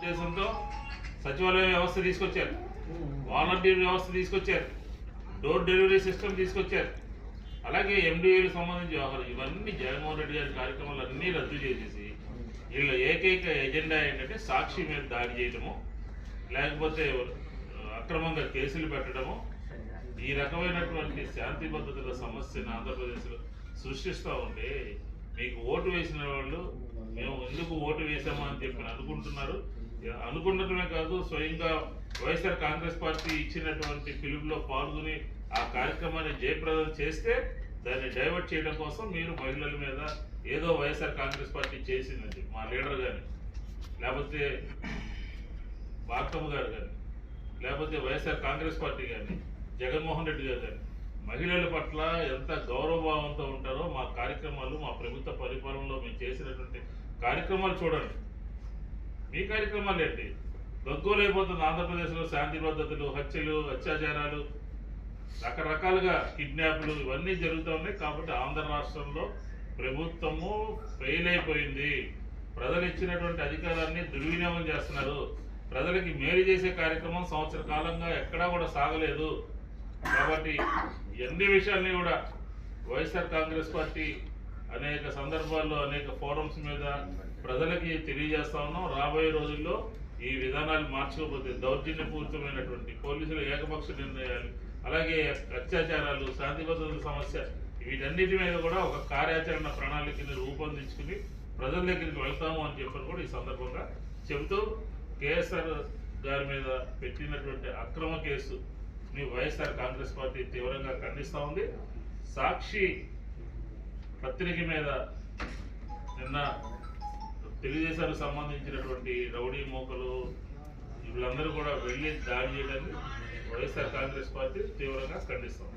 ఉద్దేశంతో సచివాలయ వ్యవస్థ తీసుకొచ్చారు. వాలంటీర్ వ్యవస్థ తీసుకొచ్చారు. డోర్ డెలివరీ సిస్టమ్ తీసుకొచ్చారు. అలాగే ఎండిఏలకు సంబంధించి వ్యవహారం. ఇవన్నీ జగన్మోహన్ రెడ్డి గారి కార్యక్రమాలు అన్నీ రద్దు చేసేసి వీళ్ళ ఏకైక ఎజెండా ఏంటంటే సాక్షి మీద దాడి చేయటము లేకపోతే అక్రమంగా కేసులు పెట్టడము ఈ రకమైనటువంటి శాంతి భద్రతల సమస్యను ఆంధ్రప్రదేశ్లో సృష్టిస్తూ ఉంటే మీకు ఓటు వేసిన వాళ్ళు మేము ఎందుకు ఓటు వేసామని అని చెప్పి అనుకుంటున్నారు. అనుకున్నటమే కాదు. స్వయంగా వైఎస్ఆర్ కాంగ్రెస్ పార్టీ ఇచ్చినటువంటి పిలుపులో పాల్గొని ఆ కార్యక్రమాన్ని జయప్రదం చేస్తే దాన్ని డైవర్ట్ చేయడం కోసం మీరు మహిళల మీద ఏదో వైఎస్ఆర్ కాంగ్రెస్ పార్టీ చేసిందండి మా లీడర్ కానీ లేకపోతే బాక్తమ్మ గారు కానీ లేకపోతే వైఎస్ఆర్ కాంగ్రెస్ పార్టీ కానీ జగన్మోహన్ రెడ్డి గారు కానీ మహిళల పట్ల ఎంత గౌరవభావంతో ఉంటారో మా కార్యక్రమాలు మా ప్రభుత్వ పరిపాలనలో మేము చేసినటువంటి కార్యక్రమాలు చూడండి. మీ కార్యక్రమాలు ఏంటి గగ్గోలైపోతుంది ఆంధ్రప్రదేశ్లో శాంతి భద్రతలు హత్యలు అత్యాచారాలు రకరకాలుగా కిడ్నాప్లు ఇవన్నీ జరుగుతూ ఉన్నాయి. కాబట్టి ఆంధ్ర రాష్ట్రంలో ప్రభుత్వము ఫెయిల్ అయిపోయింది. ప్రజలు ఇచ్చినటువంటి అధికారాన్ని దుర్వినియోగం చేస్తున్నారు. ప్రజలకి మేలు చేసే కార్యక్రమం సంవత్సర కాలంగా ఎక్కడా కూడా సాగలేదు. కాబట్టి ఎన్ని విషయాల్ని కూడా వైఎస్ఆర్ కాంగ్రెస్ పార్టీ అనేక సందర్భాల్లో అనేక ఫోరమ్స్ మీద ప్రజలకి తెలియజేస్తా ఉన్నాం. రాబోయే రోజుల్లో ఈ విధానాలు మార్చుకోకపోతే దౌర్జన్యపూరితమైనటువంటి పోలీసులు ఏకపక్ష నిర్ణయాలు అలాగే అత్యాచారాలు శాంతి భద్రతల సమస్య వీటన్నిటి మీద కూడా ఒక కార్యాచరణ ప్రణాళికని రూపొందించుకుని ప్రజల దగ్గరికి వెళ్తాము అని చెప్పని కూడా ఈ సందర్భంగా చెబుతూ కేఎస్ఆర్ గారి మీద పెట్టినటువంటి అక్రమ కేసు మీ వైఎస్ఆర్ కాంగ్రెస్ పార్టీ తీవ్రంగా ఖండిస్తూ ఉంది. సాక్షి పత్రిక మీద నిన్న తెలుగుదేశానికి సంబంధించినటువంటి రౌడీ మోకలు వీళ్ళందరూ కూడా వెళ్ళి దాడి చేయడానికి వైఎస్ఆర్ కాంగ్రెస్ పార్టీ తీవ్రంగా ఖండిస్తాం